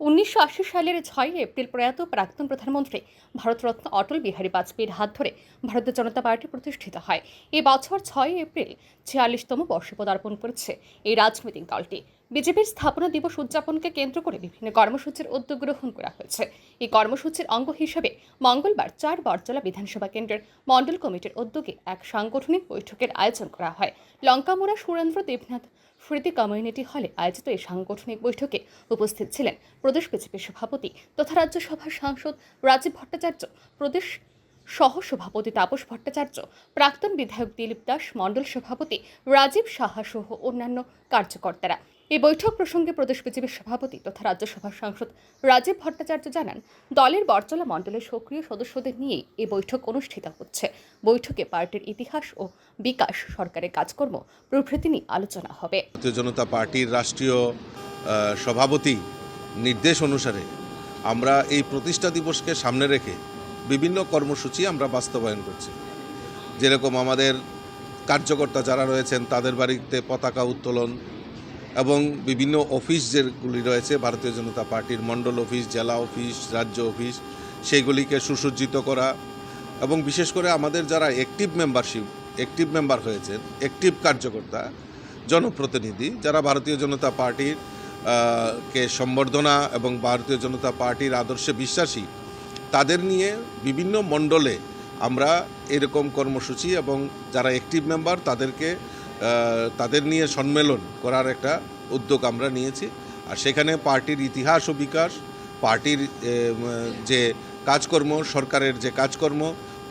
উনিশশো আশি সালের ছয় এপ্রিল প্রয়াত প্রাক্তন প্রধানমন্ত্রী ভারতরত্ন অটল বিহারী বাজপেয়ীর হাত ধরে ভারতীয় জনতা পার্টি প্রতিষ্ঠিত হয়। এ বছর ছয় এপ্রিল ছিয়াল্লিশতম বর্ষে পদার্পণ করেছে এই রাজনৈতিক দলটি। বিজেপির স্থাপনা দিবস উদযাপনকে কেন্দ্র করে বিভিন্ন কর্মসূচির উদ্যোগ গ্রহণ করা হয়েছে। এই কর্মসূচির অঙ্গ হিসেবে মঙ্গলবার চার বরজলা বিধানসভা কেন্দ্রের মণ্ডল কমিটির উদ্যোগে এক সাংগঠনিক বৈঠকের আয়োজন করা হয়। লঙ্কামোড়া সুরেন্দ্র দেবনাথ স্মৃতি কমিউনিটি হলে আয়োজিত এই সাংগঠনিক বৈঠকে উপস্থিত ছিলেন প্রদেশ বিজেপির সভাপতি তথা রাজ্যসভার সাংসদ রাজীব ভট্টাচার্য, প্রদেশ সহ সভাপতি তাপস ভট্টাচার্য, প্রাক্তন বিধায়ক দিলীপ দাস, মণ্ডল সভাপতি রাজীব সাহা সহ অন্যান্য কার্যকর্তারা। এই বৈঠক প্রসঙ্গে প্রদেশ বিজেপির সভাপতি তথা রাজ্যসভার সাংসদ রাজীব ভট্টাচার্য জানান, দলের বরজলা মণ্ডলের সক্রিয় সদস্যদের নিয়েই এই বৈঠক অনুষ্ঠিত হচ্ছে। বৈঠকে পার্টির ইতিহাস ও বিকাশ, সরকারের কাজকর্ম, প্রভৃতি নিয়ে আলোচনা হবে। ভারতীয় জনতা পার্টির রাষ্ট্রীয় সভাপতি নির্দেশ অনুসারে আমরা এই প্রতিষ্ঠা দিবসকে সামনে রেখে বিভিন্ন কর্মসূচি আমরা বাস্তবায়ন করছি। যেরকম আমাদের কার্যকর্তা যারা রয়েছেন, তাদের বাড়িতে পতাকা উত্তোলন এবং বিভিন্ন অফিস যেগুলি রয়েছে, ভারতীয় জনতা পার্টির মণ্ডল অফিস, জেলা অফিস, রাজ্য অফিস, সেইগুলিকে সুসজ্জিত করা এবং বিশেষ করে আমাদের যারা অ্যাক্টিভ মেম্বারশিপ অ্যাক্টিভ মেম্বার হয়েছেন অ্যাক্টিভ কার্যকর্তা, জনপ্রতিনিধি, যারা ভারতীয় জনতা পার্টির কে সম্বর্ধনা এবং ভারতীয় জনতা পার্টির আদর্শে বিশ্বাসী, তাদের নিয়ে বিভিন্ন মণ্ডলে আমরা এরকম কর্মসূচি এবং যারা অ্যাক্টিভ মেম্বার তাদেরকে তাদের নিয়ে সম্মেলন করার একটা উদ্যোগ আমরা নিয়েছি। আর সেখানে পার্টির ইতিহাস ও বিকাশ, পার্টির যে কাজকর্ম, সরকারের যে কাজকর্ম,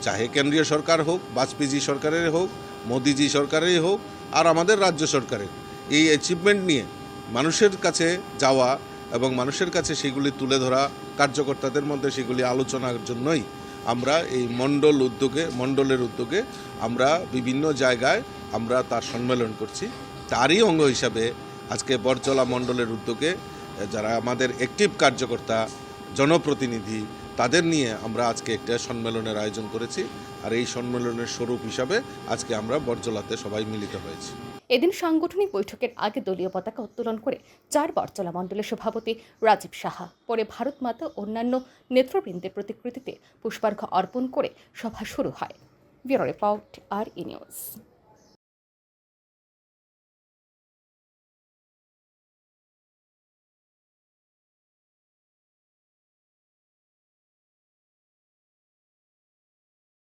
চাহে কেন্দ্রীয় সরকার হোক, বাজপেয়ী সরকারের হোক, মোদিজি সরকারেরই হোক, আর আমাদের রাজ্য সরকারের। এই অ্যাচিভমেন্ট নিয়ে মানুষের কাছে যাওয়া এবং মানুষের কাছে সেগুলি তুলে ধরা, কার্যকর্তাদের মধ্যে সেগুলি আলোচনার জন্যই আমরা এই মণ্ডল উদ্যোগে, মণ্ডলের উদ্যোগে আমরা বিভিন্ন জায়গায় আমরা তার সম্মেলন করছি। তারই অঙ্গ হিসাবে আজকে বরজলা মণ্ডলের উদ্যোগে যারা আমাদের অ্যাক্টিভ কার্যকর্তা, জনপ্রতিনিধি, তাদের নিয়ে আমরা আজকে একটা সম্মেলনের আয়োজন করেছি। আর এই সম্মেলনের স্বরূপ হিসাবে আজকে আমরা বরজলাতে সবাই মিলিত হয়েছি। এদিন সাংগঠনিক বৈঠকের আগে দলীয় পতাকা উত্তোলন করে চার বরচলা মণ্ডলের সভাপতি রাজীব সাহা, পরে ভারত মাতা অন্যান্য নেতৃবৃন্দের প্রতিকৃতিতে পুষ্পার্ঘ অর্পণ করে সভা শুরু হয়। ব্যুরো রিপোর্ট, আর ই নিউজ।